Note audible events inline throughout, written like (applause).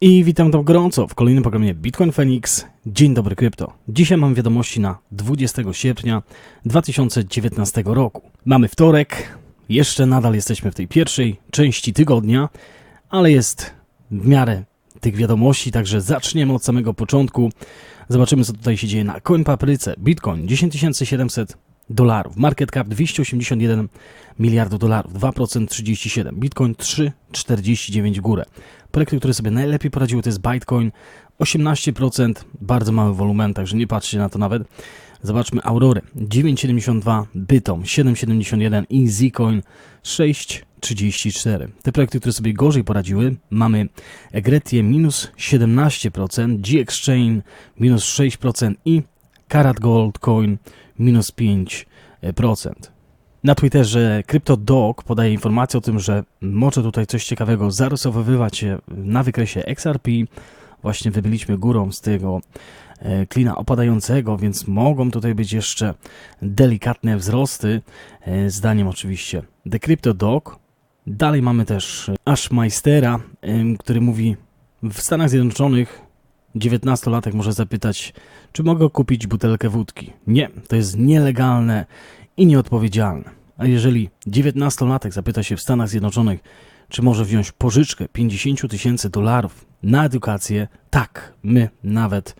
I witam tam gorąco w kolejnym programie Bitcoin Phoenix. Dzień dobry krypto. Dzisiaj mam wiadomości na 20 sierpnia 2019 roku. Mamy wtorek, jeszcze nadal jesteśmy w tej pierwszej części tygodnia, ale jest w miarę tych wiadomości, także zaczniemy od samego początku. Zobaczymy co tutaj się dzieje na CoinPapryce. Bitcoin 10700 dolarów. Market cap 281 miliardów dolarów. 2% 37. Bitcoin 3,49 w górę. Projekty, które sobie najlepiej poradziły to jest Bitcoin 18%, bardzo mały wolumen, także nie patrzcie na to nawet. Zobaczmy Aurorę 9,72, Bytom 7,71 i Zcoin 6,34. Te projekty, które sobie gorzej poradziły, mamy Egretię minus 17%, G-Exchange minus 6% i Karat Gold Coin minus 5%. Na Twitterze CryptoDog podaje informację o tym, że może tutaj coś ciekawego zarysowywać się na wykresie XRP. Właśnie wybyliśmy górą z tego e, klina opadającego, więc mogą tutaj być jeszcze delikatne wzrosty, e, zdaniem oczywiście The CryptoDog. Dalej mamy też Ashmeistera, e, który mówi w Stanach Zjednoczonych 19-latek może zapytać, czy mogę kupić butelkę wódki. Nie, to jest nielegalne i nieodpowiedzialne. A jeżeli 19-latek zapyta się w Stanach Zjednoczonych, czy może wziąć pożyczkę 50 tysięcy dolarów na edukację, tak, my nawet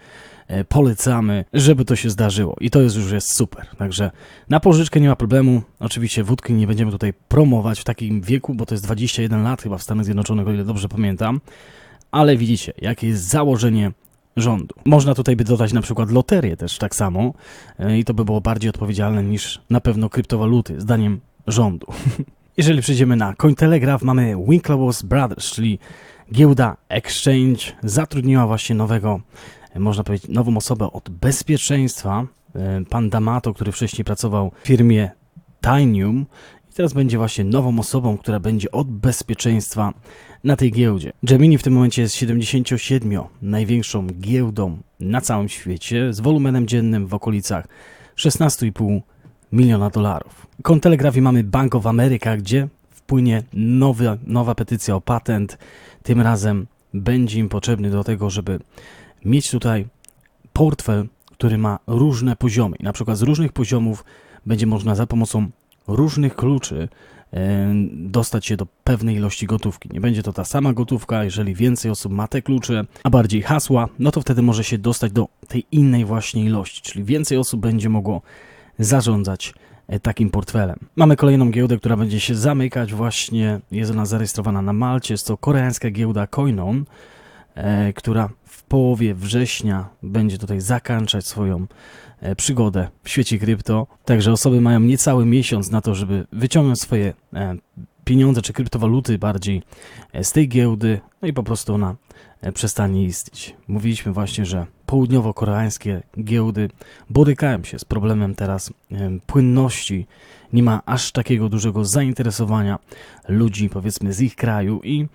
e, polecamy, żeby to się zdarzyło. I to jest już jest super. Także na pożyczkę nie ma problemu. Oczywiście wódki nie będziemy tutaj promować w takim wieku, bo to jest 21 lat chyba w Stanach Zjednoczonych, o ile dobrze pamiętam. Ale widzicie, jakie jest założenie rządu. Można tutaj by dodać na przykład loterię też tak samo e, i to by było bardziej odpowiedzialne niż na pewno kryptowaluty, zdaniem rządu. (laughs) Jeżeli przejdziemy na Cointelegraph, mamy Winklevoss Brothers, czyli giełda Exchange zatrudniła właśnie nowego, e, można powiedzieć, nową osobę od bezpieczeństwa, e, pan D'Amato, który wcześniej pracował w firmie Tinium teraz będzie właśnie nową osobą, która będzie od bezpieczeństwa na tej giełdzie. Gemini w tym momencie jest 77 największą giełdą na całym świecie z wolumenem dziennym w okolicach 16,5 miliona dolarów. Kontelegrafii mamy Bank of America, gdzie wpłynie nowy, nowa petycja o patent. Tym razem będzie im potrzebny do tego, żeby mieć tutaj portfel, który ma różne poziomy. na przykład z różnych poziomów będzie można za pomocą różnych kluczy E, dostać się do pewnej ilości gotówki. Nie będzie to ta sama gotówka, jeżeli więcej osób ma te klucze, a bardziej hasła, no to wtedy może się dostać do tej innej właśnie ilości, czyli więcej osób będzie mogło zarządzać e, takim portfelem. Mamy kolejną giełdę, która będzie się zamykać właśnie, jest ona zarejestrowana na Malcie, jest to koreańska giełda Coinon, która w połowie września będzie tutaj zakończać swoją E, przygodę w świecie krypto. Także osoby mają niecały miesiąc na to, żeby wyciągnąć swoje e, pieniądze czy kryptowaluty bardziej e, z tej giełdy, no i po prostu ona przestanie istnieć. Mówiliśmy właśnie, że południowo-koreańskie giełdy borykają się z problemem teraz płynności. Nie ma aż takiego dużego zainteresowania ludzi, powiedzmy, z ich kraju, i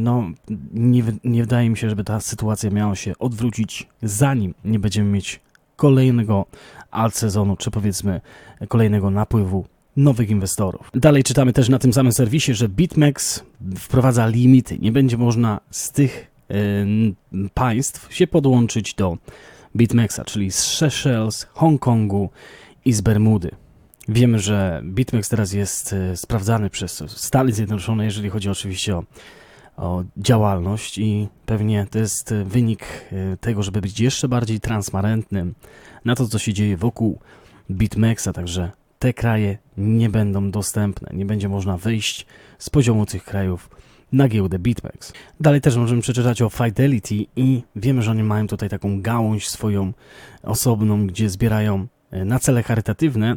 no, nie, nie wydaje mi się, żeby ta sytuacja miała się odwrócić, zanim nie będziemy mieć kolejnego alt sezonu, czy powiedzmy kolejnego napływu nowych inwestorów. Dalej czytamy też na tym samym serwisie, że BitMEX wprowadza limity. Nie będzie można z tych y, państw się podłączyć do BitMEXa, czyli z Seychelles, Hongkongu i z Bermudy. Wiemy, że BitMEX teraz jest y, sprawdzany przez Stany Zjednoczone, jeżeli chodzi oczywiście o o działalność i pewnie to jest wynik e, tego, żeby być jeszcze bardziej transparentnym na to, co się dzieje wokół BitMEXa, także te kraje nie będą dostępne, nie będzie można wyjść z poziomu tych krajów na giełdę BitMEX. Dalej też możemy przeczytać o Fidelity i wiemy, że oni mają tutaj taką gałąź swoją osobną, gdzie zbierają e, na cele charytatywne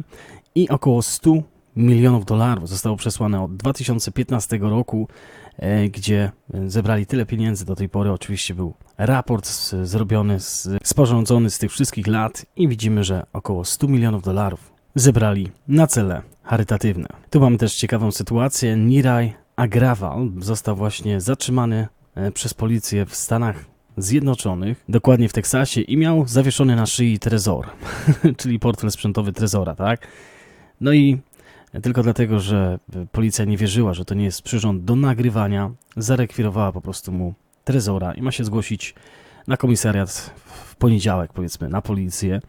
i około 100 milionów dolarów zostało przesłane od 2015 roku e, gdzie e, zebrali tyle pieniędzy do tej pory. Oczywiście był raport zrobiony, z, sporządzony z tych wszystkich lat i widzimy, że około 100 milionów dolarów zebrali na cele charytatywne. Tu mamy też ciekawą sytuację. Niraj Agrawal został właśnie zatrzymany e, przez policję w Stanach Zjednoczonych, dokładnie w Teksasie i miał zawieszony na szyi trezor, (laughs) czyli portfel sprzętowy trezora, tak? No i tylko dlatego, że policja nie wierzyła, że to nie jest przyrząd do nagrywania, zarekwirowała po prostu mu trezora i ma się zgłosić na komisariat w poniedziałek, powiedzmy, na policję.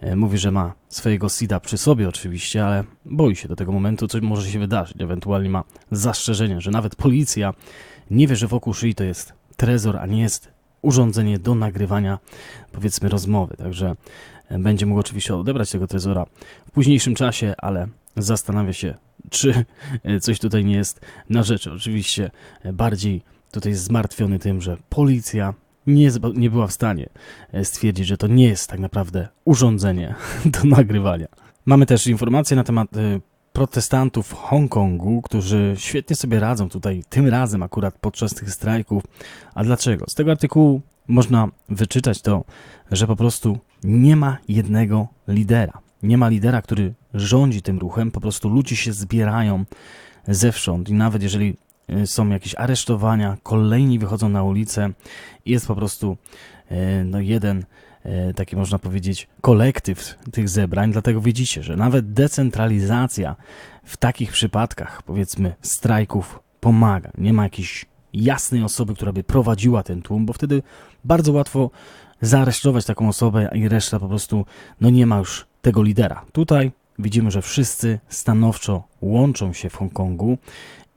E, Mówi, że ma swojego SIDA przy sobie oczywiście, ale boi się do tego momentu, co może się wydarzyć. Ewentualnie ma zastrzeżenie, że nawet policja nie wie, że wokół szyi to jest trezor, a nie jest urządzenie do nagrywania, powiedzmy, rozmowy. Także e, będzie mógł oczywiście odebrać tego trezora w późniejszym czasie, ale zastanawia się, (laughs) czy e, coś tutaj nie jest na rzeczy. Oczywiście bardziej tutaj jest zmartwiony tym, że policja nie, nie była w stanie e, stwierdzić, że to nie jest tak naprawdę urządzenie (laughs) do nagrywania. Mamy też informacje na temat e, protestantów w Hongkongu, którzy świetnie sobie radzą tutaj tym razem akurat podczas tych strajków. A dlaczego? Z tego artykułu można wyczytać to, że po prostu nie ma jednego lidera. Nie ma lidera, który rządzi tym ruchem, po prostu ludzie się zbierają zewsząd i nawet jeżeli są jakieś aresztowania, kolejni wychodzą na ulicę i jest po prostu y, no jeden y, taki można powiedzieć kolektyw tych zebrań, dlatego widzicie, że nawet decentralizacja w takich przypadkach, powiedzmy strajków pomaga. Nie ma jakiejś jasnej osoby, która by prowadziła ten tłum, bo wtedy bardzo łatwo zaaresztować taką osobę i reszta po prostu no nie ma już tego lidera. Tutaj widzimy, że wszyscy stanowczo łączą się w Hongkongu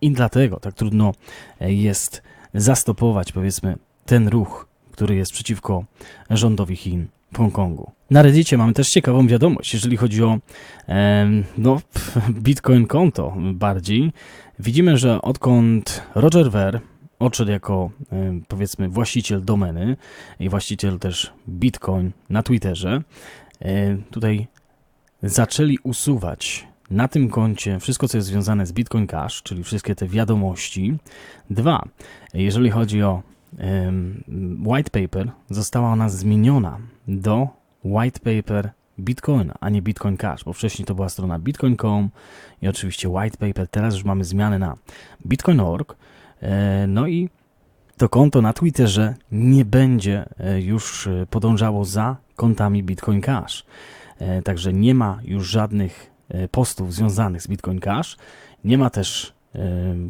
i dlatego tak trudno e, jest zastopować, powiedzmy, ten ruch, który jest przeciwko rządowi Chin w Hongkongu. Na Reddicie mamy też ciekawą wiadomość, jeżeli chodzi o em, no, (laughs) Bitcoin konto bardziej. Widzimy, że odkąd Roger Ver odszedł jako em, powiedzmy właściciel domeny i właściciel też Bitcoin na Twitterze, e, tutaj zaczęli usuwać na tym koncie wszystko, co jest związane z Bitcoin Cash, czyli wszystkie te wiadomości. Dwa, jeżeli chodzi o em, white paper, została ona zmieniona do white paper Bitcoina, a nie Bitcoin Cash, bo wcześniej to była strona bitcoin.com i oczywiście white paper, teraz już mamy zmianę na bitcoin.org. E, No i to konto na Twitterze nie będzie e, już e, podążało za kontami Bitcoin Cash. Także nie ma już żadnych postów związanych z Bitcoin Cash. Nie ma też e,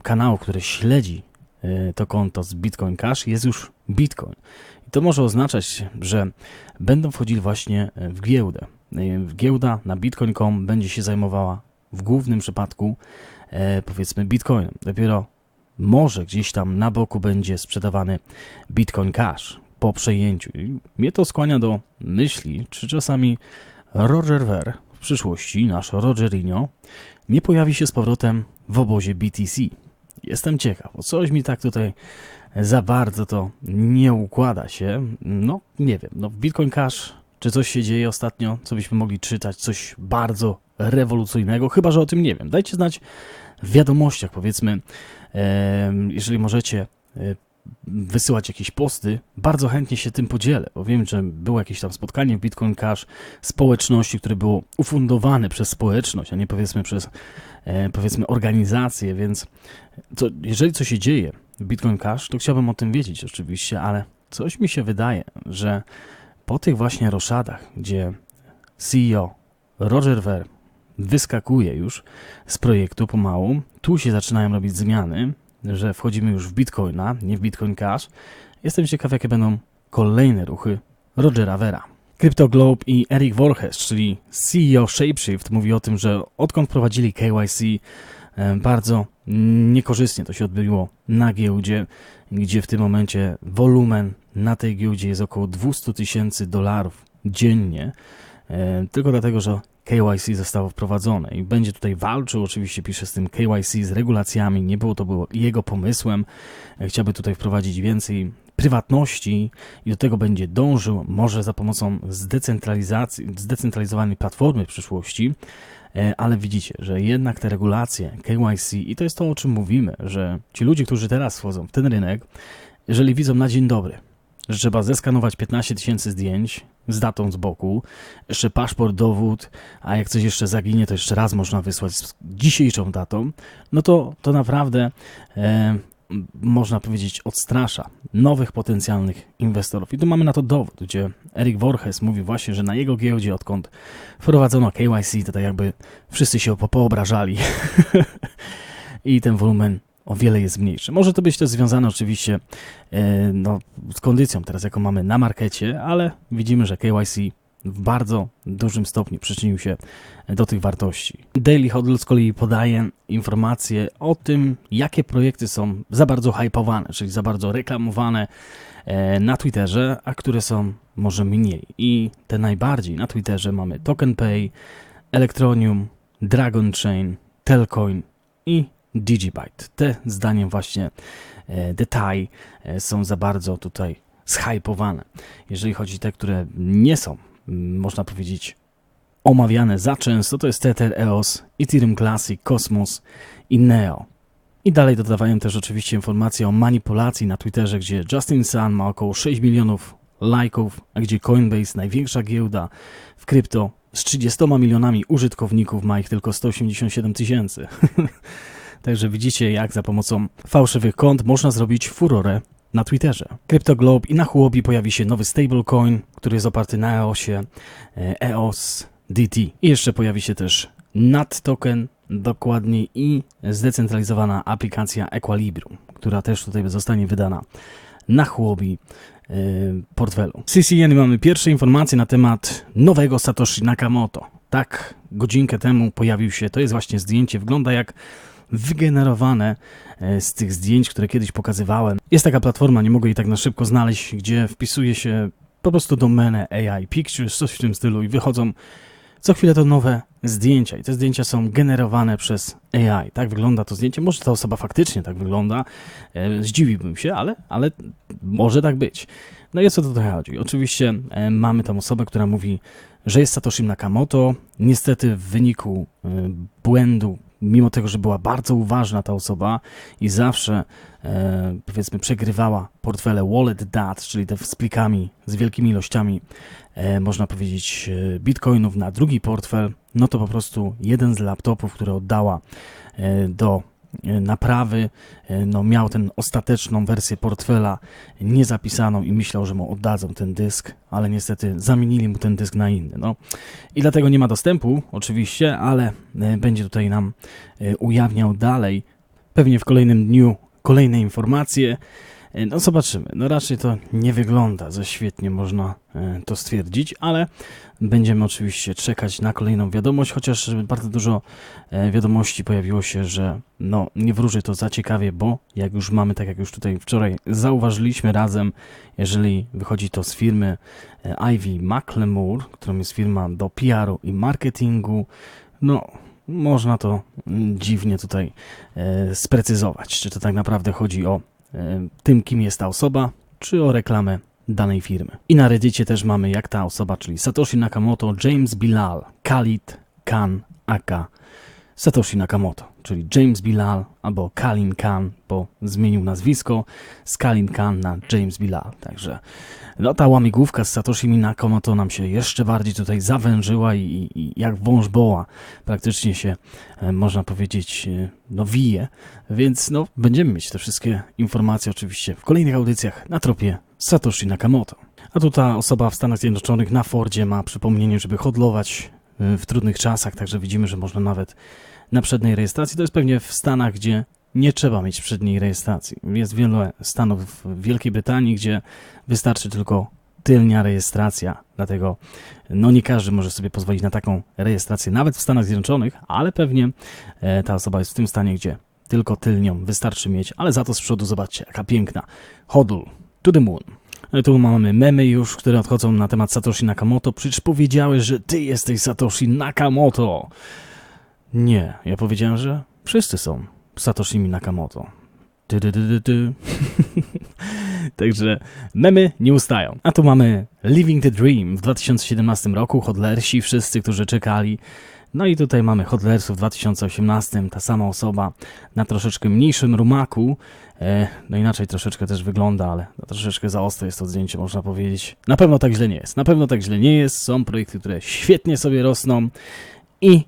kanału, który śledzi e, to konto z Bitcoin Cash. Jest już Bitcoin. I to może oznaczać, że będą wchodzili właśnie e, w giełdę. E, Giełda na bitcoin.com będzie się zajmowała w głównym przypadku e, powiedzmy Bitcoinem. Dopiero może gdzieś tam na boku będzie sprzedawany Bitcoin Cash po przejęciu. I mnie to skłania do myśli, czy czasami Roger Ver przyszłości, nasz Rogerinho, nie pojawi się z powrotem w obozie BTC. Jestem ciekaw, bo coś mi tak tutaj za bardzo to nie układa się. No, nie wiem, no Bitcoin Cash czy coś się dzieje ostatnio, co byśmy mogli czytać, coś bardzo rewolucyjnego, chyba że o tym nie wiem. Dajcie znać w wiadomościach, powiedzmy, jeżeli możecie e, wysyłać jakieś posty, bardzo chętnie się tym podzielę, bo wiem, że było jakieś tam spotkanie w Bitcoin Cash społeczności, które było ufundowane przez społeczność, a nie powiedzmy przez e, powiedzmy organizację, więc jeżeli coś się dzieje w Bitcoin Cash, to chciałbym o tym wiedzieć oczywiście, ale coś mi się wydaje, że po tych właśnie roszadach, gdzie CEO Roger Ver wyskakuje już z projektu pomału, tu się zaczynają robić zmiany, że wchodzimy już w Bitcoina, nie w Bitcoin Cash. Jestem ciekaw, jakie będą kolejne ruchy Rogera Vera. Crypto Globe i Eric Voorhees, czyli CEO Shapeshift, mówi o tym, że odkąd prowadzili KYC, bardzo niekorzystnie to się odbyło na giełdzie, gdzie w tym momencie wolumen na tej giełdzie jest około 200 tysięcy dolarów dziennie, e, tylko dlatego, że KYC zostało wprowadzone i będzie tutaj walczył, oczywiście pisze z tym KYC, z regulacjami, nie było to było jego pomysłem, E, chciałby tutaj wprowadzić więcej prywatności i do tego będzie dążył, może za pomocą zdecentralizacji, zdecentralizowanej platformy w przyszłości, E, ale widzicie, że jednak te regulacje KYC i to jest to, o czym mówimy, że ci ludzie, którzy teraz wchodzą w ten rynek, jeżeli widzą na dzień dobry, że trzeba zeskanować 15 tysięcy zdjęć z datą z boku, jeszcze paszport, dowód, a jak coś jeszcze zaginie, to jeszcze raz można wysłać z dzisiejszą datą, no to, to naprawdę e, można powiedzieć, odstrasza nowych potencjalnych inwestorów. I tu mamy na to dowód, gdzie Eric Voorhees mówi właśnie, że na jego giełdzie, odkąd wprowadzono KYC, to tak jakby wszyscy się poobrażali (laughs) i ten wolumen o wiele jest mniejszy. Może to być też związane oczywiście e, no, z kondycją teraz, jaką mamy na markecie, ale widzimy, że KYC w bardzo dużym stopniu przyczynił się do tych wartości. Daily Hodl z kolei podaje informacje o tym, jakie projekty są za bardzo hypowane, czyli za bardzo reklamowane e, na Twitterze, a które są może mniej. I te najbardziej na Twitterze mamy TokenPay, Electronium, Dragon Chain, Telcoin i Digibyte. Te zdaniem właśnie Detai e, są za bardzo tutaj zhypowane. Jeżeli chodzi o te, które nie są można powiedzieć, omawiane za często, to jest Tether, EOS, Ethereum Classic, Cosmos i Neo. I dalej dodawają też oczywiście informacje o manipulacji na Twitterze, gdzie Justin Sun ma około 6 milionów lajków, a gdzie Coinbase, największa giełda w krypto, z 30 milionami użytkowników ma ich tylko 187 tysięcy. (laughs) Także widzicie, jak za pomocą fałszywych kont można zrobić furorę na Twitterze. CryptoGlobe i na Huobi pojawi się nowy stablecoin, który jest oparty na EOSie, EOS DT. I jeszcze pojawi się też NAT token, dokładniej i zdecentralizowana aplikacja Equilibrium, która też tutaj zostanie wydana na Huobi yy, portfelu. CCN mamy pierwsze informacje na temat nowego Satoshi Nakamoto. Tak, godzinkę temu pojawił się, to jest właśnie zdjęcie, wygląda jak wygenerowane e, z tych zdjęć, które kiedyś pokazywałem. Jest taka platforma, nie mogę jej tak na szybko znaleźć, gdzie wpisuje się po prostu domenę AI Pictures, coś w tym stylu i wychodzą co chwilę to nowe zdjęcia i te zdjęcia są generowane przez AI. Tak wygląda to zdjęcie. Może ta osoba faktycznie tak wygląda. E, zdziwiłbym się, ale, ale może tak być. No i o co tutaj chodzi? Oczywiście e, mamy tam osobę, która mówi, że jest Satoshi Nakamoto. Niestety w wyniku błędu mimo tego, że była bardzo uważna ta osoba i zawsze e, powiedzmy przegrywała portfele wallet dat, czyli te z plikami z wielkimi ilościami, e, można powiedzieć, e, bitcoinów na drugi portfel, no to po prostu jeden z laptopów, który oddała e, do naprawy, e, no miał tę ostateczną wersję portfela niezapisaną i myślał, że mu oddadzą ten dysk, ale niestety zamienili mu ten dysk na inny. No. I dlatego nie ma dostępu, oczywiście, ale e, będzie tutaj nam ujawniał dalej, pewnie w kolejnym dniu, kolejne informacje. No zobaczymy. No raczej to nie wygląda za świetnie, można to stwierdzić, ale Będziemy oczywiście czekać na kolejną wiadomość, chociaż bardzo dużo e, wiadomości pojawiło się, że no, nie wróży to za ciekawie, bo jak już mamy, tak jak już tutaj wczoraj zauważyliśmy razem, jeżeli wychodzi to z firmy e, Ivy McLemore, którą jest firma do PR-u i marketingu, no można to mm, dziwnie tutaj e, sprecyzować, czy to tak naprawdę chodzi o tym, kim jest ta osoba, czy o reklamę danej firmy. I na Reddicie też mamy jak ta osoba, czyli Satoshi Nakamoto, James Bilal, Khalid Khan Aka Satoshi Nakamoto, czyli James Bilal albo Kalin Khan, bo zmienił nazwisko z Kalin Khan na James Bilal. Także no, ta łamigłówka z Satoshi Nakamoto nam się jeszcze bardziej tutaj zawężyła i, i jak wąż boła praktycznie się, e, można powiedzieć, e, no wije. Więc no, będziemy mieć te wszystkie informacje oczywiście w kolejnych audycjach na tropie Satoshi Nakamoto. A tu ta osoba w Stanach Zjednoczonych na Fordzie ma przypomnienie, żeby hodlować y, w trudnych czasach, także widzimy, że można nawet na przedniej rejestracji. To jest pewnie w Stanach, gdzie nie trzeba mieć przedniej rejestracji. Jest wiele stanów w Wielkiej Brytanii, gdzie wystarczy tylko tylnia rejestracja. Dlatego no nie każdy może sobie pozwolić na taką rejestrację, nawet w Stanach Zjednoczonych, ale pewnie e, ta osoba jest w tym stanie, gdzie tylko tylnią wystarczy mieć, ale za to z przodu zobaczcie, jaka piękna. Hodl to the moon. Tu mamy memy już, które odchodzą na temat Satoshi Nakamoto. Przecież powiedziałeś, że ty jesteś Satoshi Nakamoto. Nie, ja powiedziałem, że wszyscy są Satoshimi Nakamoto. Ty, ty, ty, ty. (laughs) Także memy nie ustają. A tu mamy Living the Dream w 2017 roku, hodlersi, wszyscy, którzy czekali. No i tutaj mamy hodlersów w 2018, ta sama osoba na troszeczkę mniejszym rumaku. E, no inaczej troszeczkę też wygląda, ale no troszeczkę za ostre jest to zdjęcie, można powiedzieć. Na pewno tak źle nie jest. Na pewno tak źle nie jest. Są projekty, które świetnie sobie rosną i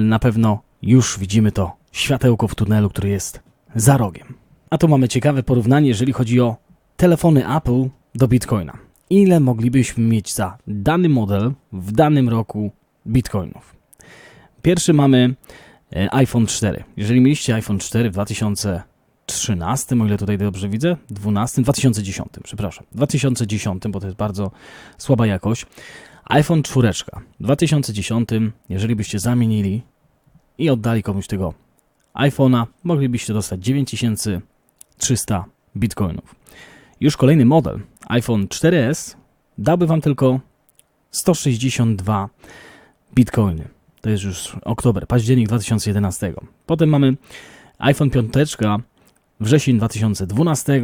na pewno już widzimy to światełko w tunelu, który jest za rogiem. A tu mamy ciekawe porównanie, jeżeli chodzi o telefony Apple do Bitcoina. Ile moglibyśmy mieć za dany model w danym roku Bitcoinów? Pierwszy mamy e, iPhone 4. Jeżeli mieliście iPhone 4 w 2013, o ile tutaj dobrze widzę, 12, 2010, przepraszam, 2010, bo to jest bardzo słaba jakość. iPhone 4 w 2010, jeżeli byście zamienili i oddali komuś tego iPhone'a, moglibyście dostać 9300 bitcoinów. Już kolejny model, iPhone 4S, dałby Wam tylko 162 bitcoiny. To jest już oktober, październik 2011. Potem mamy iPhone 5, wrzesień 2012.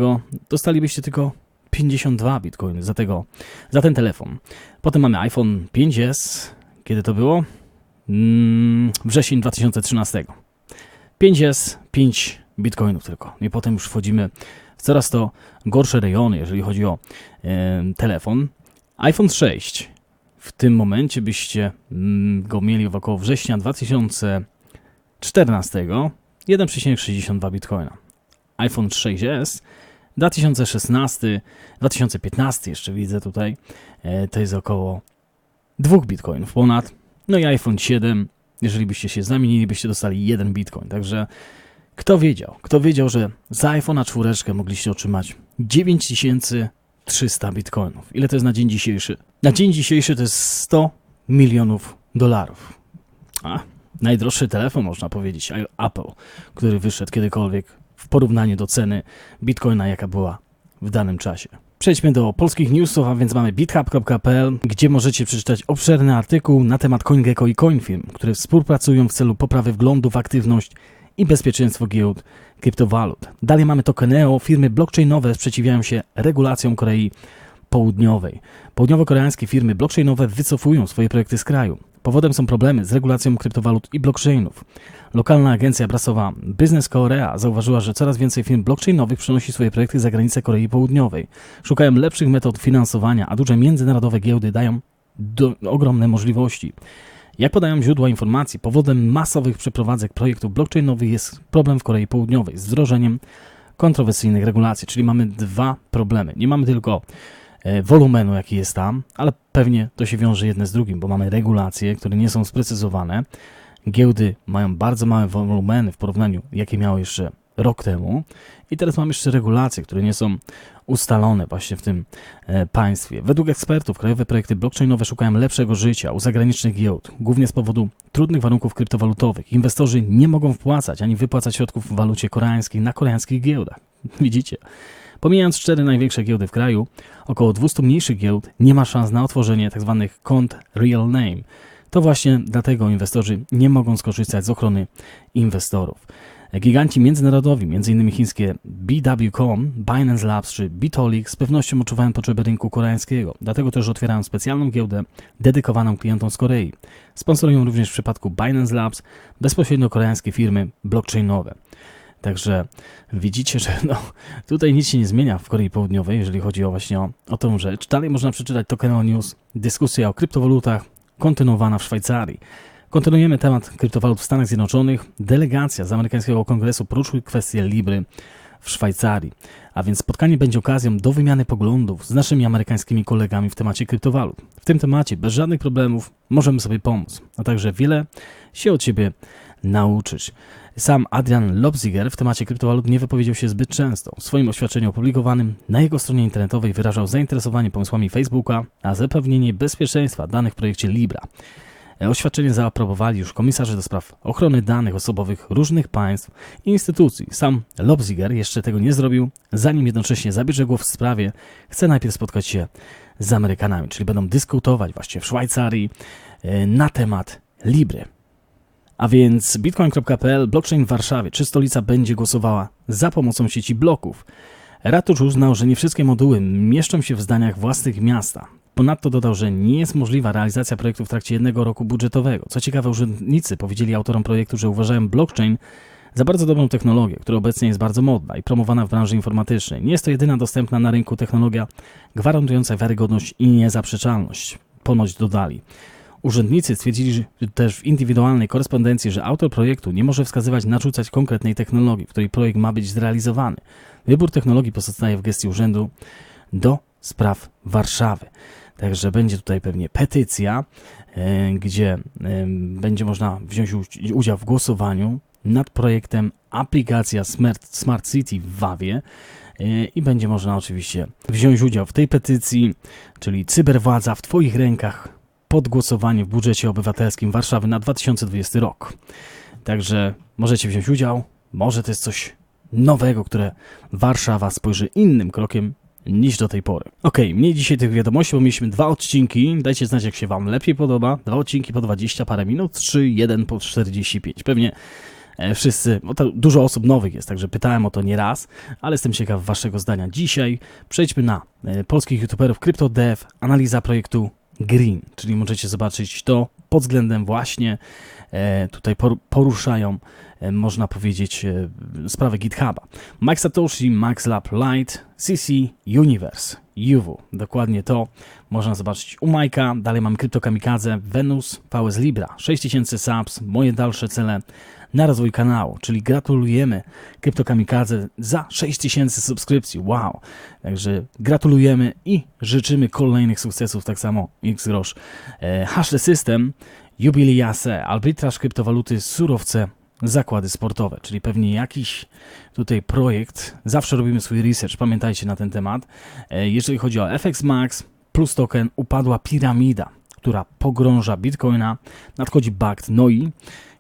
Dostalibyście tylko 52 bitcoiny za, tego, za ten telefon. Potem mamy iPhone 5S. Kiedy to było? Mm, wrzesień 2013. 5S, 5 bitcoinów tylko. I potem już wchodzimy w coraz to gorsze rejony, jeżeli chodzi o telefon. iPhone 6. W tym momencie byście mm, go mieli w około września 2014 1,62 bitcoina. iPhone 6s 2016, 2015 jeszcze widzę tutaj, e, to jest około 2 bitcoinów ponad. No i iPhone 7, jeżeli byście się zamienili, byście dostali 1 bitcoin. Także kto wiedział, kto wiedział, że za iPhone'a 4 mogliście otrzymać 9300 bitcoinów. Ile to jest na dzień dzisiejszy? Na dzień dzisiejszy to jest 100 milionów dolarów. A, najdroższy telefon, można powiedzieć, Apple, który wyszedł kiedykolwiek w porównaniu do ceny bitcoina, jaka była w danym czasie. Przejdźmy do polskich newsów, a więc mamy bithub.pl, gdzie możecie przeczytać obszerny artykuł na temat CoinGecko i CoinFirm, które współpracują w celu poprawy wglądu w aktywność i bezpieczeństwo giełd kryptowalut. Dalej mamy Tokeneo, firmy blockchainowe sprzeciwiają się regulacjom Korei Południowej. Południowo-koreańskie firmy blockchainowe wycofują swoje projekty z kraju. Powodem są problemy z regulacją kryptowalut i blockchainów. Lokalna agencja prasowa Business Korea zauważyła, że coraz więcej firm blockchainowych przenosi swoje projekty za granicę Korei Południowej. Szukają lepszych metod finansowania, a duże międzynarodowe giełdy dają ogromne możliwości. Jak podają źródła informacji, powodem masowych przeprowadzek projektów blockchainowych jest problem w Korei Południowej z wdrożeniem kontrowersyjnych regulacji, czyli mamy dwa problemy. Nie mamy tylko e, wolumenu, jaki jest tam, ale pewnie to się wiąże jedne z drugim, bo mamy regulacje, które nie są sprecyzowane. Giełdy mają bardzo małe wolumeny w porównaniu, jakie miały jeszcze rok temu. I teraz mamy jeszcze regulacje, które nie są ustalone właśnie w tym e, państwie. Według ekspertów krajowe projekty blockchainowe szukają lepszego życia u zagranicznych giełd, głównie z powodu trudnych warunków kryptowalutowych. Inwestorzy nie mogą wpłacać ani wypłacać środków w walucie koreańskiej na koreańskich giełdach. (laughs) Widzicie? Pomijając cztery największe giełdy w kraju, około 200 mniejszych giełd nie ma szans na otworzenie tzw. kont real name. To właśnie dlatego inwestorzy nie mogą skorzystać z ochrony inwestorów. Giganci międzynarodowi, m.in. chińskie BW.com, Binance Labs czy Bitolic z pewnością odczuwają potrzeby rynku koreańskiego, dlatego też otwierają specjalną giełdę dedykowaną klientom z Korei. Sponsorują również w przypadku Binance Labs bezpośrednio koreańskie firmy blockchainowe. Także widzicie, że no, tutaj nic się nie zmienia w Korei Południowej, jeżeli chodzi o właśnie o, o tą rzecz. Dalej można przeczytać Tokeno News, dyskusja o kryptowalutach kontynuowana w Szwajcarii. Kontynuujemy temat kryptowalut w Stanach Zjednoczonych. Delegacja z amerykańskiego kongresu poruszyła kwestię Libry w Szwajcarii. A więc spotkanie będzie okazją do wymiany poglądów z naszymi amerykańskimi kolegami w temacie kryptowalut. W tym temacie bez żadnych problemów możemy sobie pomóc, a także wiele się od siebie nauczyć. Sam Adrian Lobziger w temacie kryptowalut nie wypowiedział się zbyt często. W swoim oświadczeniu opublikowanym na jego stronie internetowej wyrażał zainteresowanie pomysłami Facebooka na zapewnienie bezpieczeństwa danych w projekcie Libra. Oświadczenie zaaprobowali już komisarze do spraw ochrony danych osobowych różnych państw i instytucji. Sam Lobziger jeszcze tego nie zrobił, zanim jednocześnie zabierze głos w sprawie, chce najpierw spotkać się z Amerykanami, czyli będą dyskutować właśnie w Szwajcarii e, na temat Libry. A więc bitcoin.pl, blockchain w Warszawie. Czy stolica będzie głosowała za pomocą sieci bloków? Ratusz uznał, że nie wszystkie moduły mieszczą się w zdaniach własnych miasta. Ponadto dodał, że nie jest możliwa realizacja projektu w trakcie jednego roku budżetowego. Co ciekawe, urzędnicy powiedzieli autorom projektu, że uważają blockchain za bardzo dobrą technologię, która obecnie jest bardzo modna i promowana w branży informatycznej. Nie jest to jedyna dostępna na rynku technologia gwarantująca wiarygodność i niezaprzeczalność. Ponoć dodali. Urzędnicy stwierdzili też w indywidualnej korespondencji, że autor projektu nie może wskazywać, narzucać konkretnej technologii, w której projekt ma być zrealizowany. Wybór technologii pozostaje w gestii Urzędu do Spraw Warszawy. Także będzie tutaj pewnie petycja, e, gdzie e, będzie można wziąć udział w głosowaniu nad projektem aplikacja Smart, Smart City w Wawie e, i będzie można oczywiście wziąć udział w tej petycji, czyli cyberwładza w Twoich rękach pod głosowanie w budżecie obywatelskim Warszawy na 2020 rok. Także możecie wziąć udział, może to jest coś nowego, które Warszawa spojrzy innym krokiem niż do tej pory. Okej, mniej dzisiaj tych wiadomości, bo mieliśmy dwa odcinki. Dajcie znać, jak się Wam lepiej podoba. Dwa odcinki po 20 parę minut, czy jeden po 45. Pewnie e, wszyscy, bo to dużo osób nowych jest, także pytałem o to nie raz, ale jestem ciekaw Waszego zdania. Dzisiaj przejdźmy na e, polskich youtuberów CryptoDev, analiza projektu Green, czyli możecie zobaczyć to pod względem właśnie e, tutaj por- poruszają, e, można powiedzieć, e, sprawę GitHuba. Mike Satoshi, Max Lab Lite, CC Universe, UW. Dokładnie to można zobaczyć u Majka. Dalej mamy Crypto Kamikaze, Venus, VS Libra, 6000 subs, moje dalsze cele na rozwój kanału, czyli gratulujemy Crypto Kamikaze za 6000 subskrypcji. Wow! Także gratulujemy i życzymy kolejnych sukcesów, tak samo X-Grosz. E, Hashle System, Jubiliase, arbitraż kryptowaluty, surowce, zakłady sportowe, czyli pewnie jakiś tutaj projekt. Zawsze robimy swój research, pamiętajcie na ten temat. E, Jeżeli chodzi o FX Max plus token, upadła piramida, która pogrąża Bitcoina, nadchodzi BACT, no i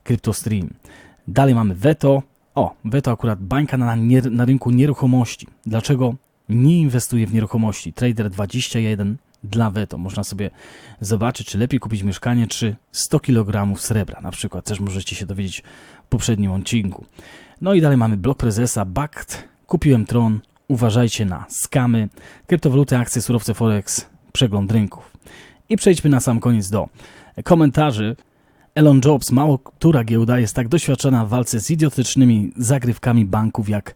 CryptoStream. Dalej mamy Veto. O, Veto akurat bańka na, na rynku nieruchomości. Dlaczego nie inwestuje w nieruchomości? Trader 21 dla Veto. Można sobie zobaczyć, czy lepiej kupić mieszkanie, czy 100 kg srebra na przykład. Też możecie się dowiedzieć w poprzednim odcinku. No i dalej mamy blok prezesa BACT. Kupiłem tron. Uważajcie na skamy, kryptowaluty, akcje, surowce Forex, przegląd rynków. I przejdźmy na sam koniec do komentarzy. Elon Jobs, mało która giełda jest tak doświadczona w walce z idiotycznymi zagrywkami banków jak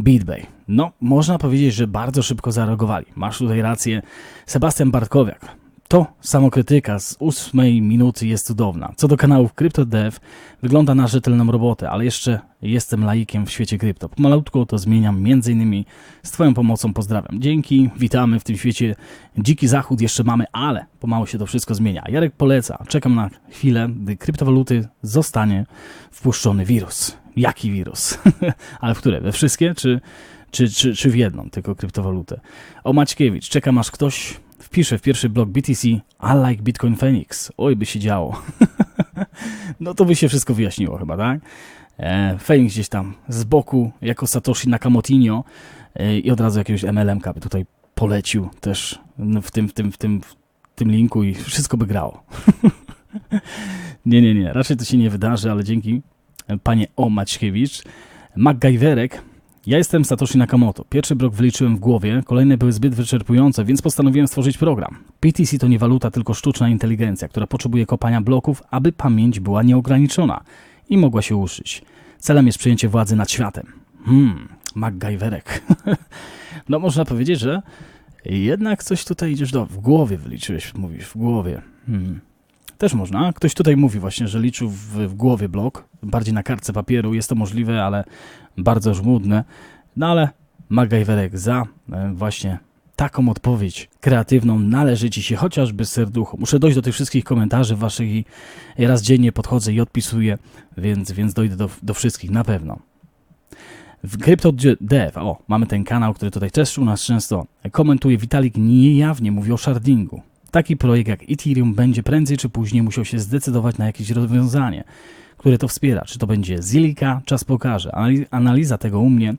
BitBay. No, można powiedzieć, że bardzo szybko zareagowali. Masz tutaj rację. Sebastian Bartkowiak. To samokrytyka z ósmej minuty jest cudowna. Co do kanałów CryptoDev, wygląda na rzetelną robotę, ale jeszcze jestem laikiem w świecie krypto. Pomalutku to zmieniam, między innymi z Twoją pomocą pozdrawiam. Dzięki, witamy w tym świecie. Dziki zachód jeszcze mamy, ale pomału się to wszystko zmienia. Jarek poleca, czekam na chwilę, gdy kryptowaluty zostanie wpuszczony wirus. Jaki wirus? (laughs) ale w które? We wszystkie, czy, czy, czy, czy w jedną tylko kryptowalutę? O Maćkiewicz, czekam aż ktoś wpisze w pierwszy blog BTC I like Bitcoin Phoenix. Oj, by się działo. (laughs) no to by się wszystko wyjaśniło chyba, tak? E, Phoenix gdzieś tam z boku, jako Satoshi Nakamotinho e, i od razu jakiegoś MLM-ka by tutaj polecił też w tym, w tym, w tym, w tym linku i wszystko by grało. (laughs) nie, nie, nie, raczej to się nie wydarzy, ale dzięki e, panie O. Maćkiewicz. MacGyverek ja jestem Satoshi Nakamoto. Pierwszy blok wyliczyłem w głowie, kolejne były zbyt wyczerpujące, więc postanowiłem stworzyć program. PTC to nie waluta, tylko sztuczna inteligencja, która potrzebuje kopania bloków, aby pamięć była nieograniczona i mogła się uszyć. Celem jest przejęcie władzy nad światem. Hmm, MacGyverek. (laughs) no można powiedzieć, że jednak coś tutaj idziesz do... W głowie wyliczyłeś, mówisz, w głowie. Hmm. Też można. Ktoś tutaj mówi właśnie, że liczył w, w głowie blok, bardziej na kartce papieru. Jest to możliwe, ale bardzo żmudne. No ale MacGyverek za e, właśnie taką odpowiedź kreatywną należy Ci się chociażby serducho. Muszę dojść do tych wszystkich komentarzy waszych i raz dziennie podchodzę i odpisuję, więc, więc dojdę do, do wszystkich na pewno. W CryptoDev, o, mamy ten kanał, który tutaj też u nas często komentuje. Vitalik niejawnie mówi o shardingu. Taki projekt jak Ethereum będzie prędzej czy później musiał się zdecydować na jakieś rozwiązanie, które to wspiera. Czy to będzie Zilika, czas pokaże. Anali- Analiza tego u mnie.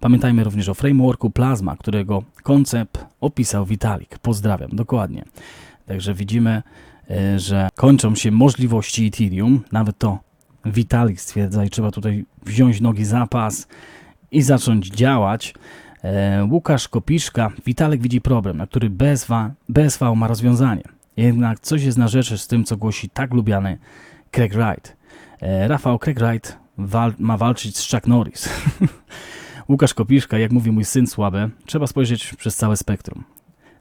Pamiętajmy również o frameworku Plasma, którego koncept opisał Vitalik. Pozdrawiam, dokładnie. Także widzimy, e, że kończą się możliwości Ethereum. Nawet to Vitalik stwierdza i trzeba tutaj wziąć nogi za pas i zacząć działać. E, Łukasz Kopiszka, Witalek widzi problem, na który BSV, BSV ma rozwiązanie. Jednak coś jest na rzeczy z tym, co głosi tak lubiany Craig Wright. E, Rafał Craig Wright wal- ma walczyć z Chuck Norris. (laughs) Łukasz Kopiszka, jak mówi mój syn słabe, trzeba spojrzeć przez całe spektrum.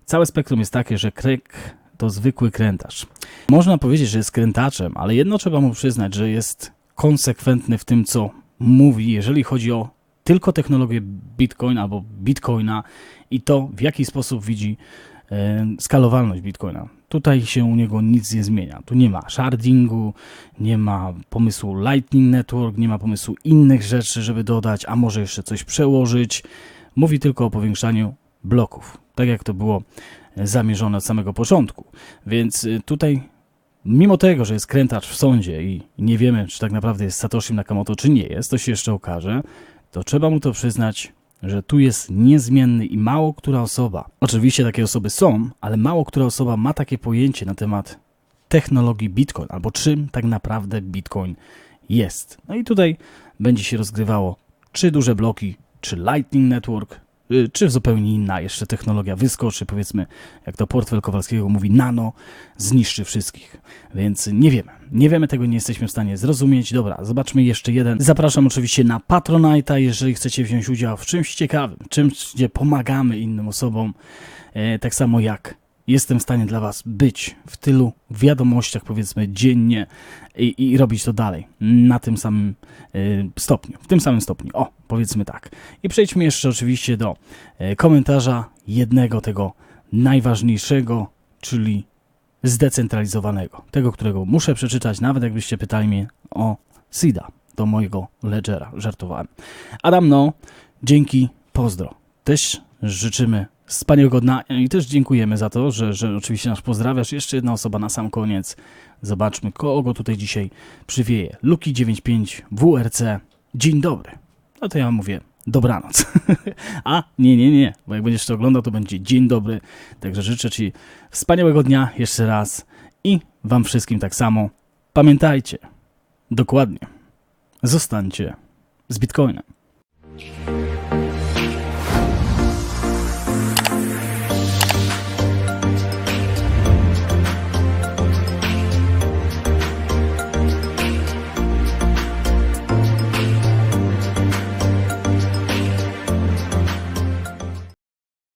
Całe spektrum jest takie, że Craig to zwykły krętarz. Można powiedzieć, że jest krętaczem, ale jedno trzeba mu przyznać, że jest konsekwentny w tym, co mówi, jeżeli chodzi o tylko technologię Bitcoin albo Bitcoina i to, w jaki sposób widzi e, skalowalność Bitcoina. Tutaj się u niego nic nie zmienia. Tu nie ma shardingu, nie ma pomysłu Lightning Network, nie ma pomysłu innych rzeczy, żeby dodać, a może jeszcze coś przełożyć. Mówi tylko o powiększaniu bloków, tak jak to było zamierzone od samego początku. Więc y, tutaj, mimo tego, że jest krętacz w sądzie i nie wiemy, czy tak naprawdę jest Satoshi Nakamoto, czy nie jest, to się jeszcze okaże, to trzeba mu to przyznać, że tu jest niezmienny i mało która osoba, oczywiście takie osoby są, ale mało która osoba ma takie pojęcie na temat technologii Bitcoin, albo czym tak naprawdę Bitcoin jest. No i tutaj będzie się rozgrywało, czy duże bloki, czy Lightning Network, czy zupełnie inna jeszcze technologia wyskoczy, powiedzmy, jak to portfel Kowalskiego mówi, nano zniszczy wszystkich. Więc nie wiemy. Nie wiemy, tego nie jesteśmy w stanie zrozumieć. Dobra, zobaczmy jeszcze jeden. Zapraszam oczywiście na Patronite'a, jeżeli chcecie wziąć udział w czymś ciekawym, czymś, gdzie pomagamy innym osobom, e, tak samo jak jestem w stanie dla Was być w tylu wiadomościach, powiedzmy, dziennie i, i robić to dalej, na tym samym e, stopniu, w tym samym stopniu, o, powiedzmy tak. I przejdźmy jeszcze oczywiście do e, komentarza jednego tego najważniejszego, czyli zdecentralizowanego. Tego, którego muszę przeczytać, nawet jakbyście pytali mnie o SIDA, do mojego ledgera. Żartowałem. Adam, no, dzięki, pozdro. Też życzymy wspaniałego dnia i też dziękujemy za to, że, że oczywiście nas pozdrawiasz. Jeszcze jedna osoba na sam koniec. Zobaczmy, kogo tutaj dzisiaj przywieje. Luki95 WRC. Dzień dobry. No to ja mówię dobranoc. (laughs) A, nie, nie, nie, bo jak będziesz to oglądał, to będzie dzień dobry. Także życzę Ci wspaniałego dnia jeszcze raz i Wam wszystkim tak samo. Pamiętajcie, dokładnie, zostańcie z Bitcoinem.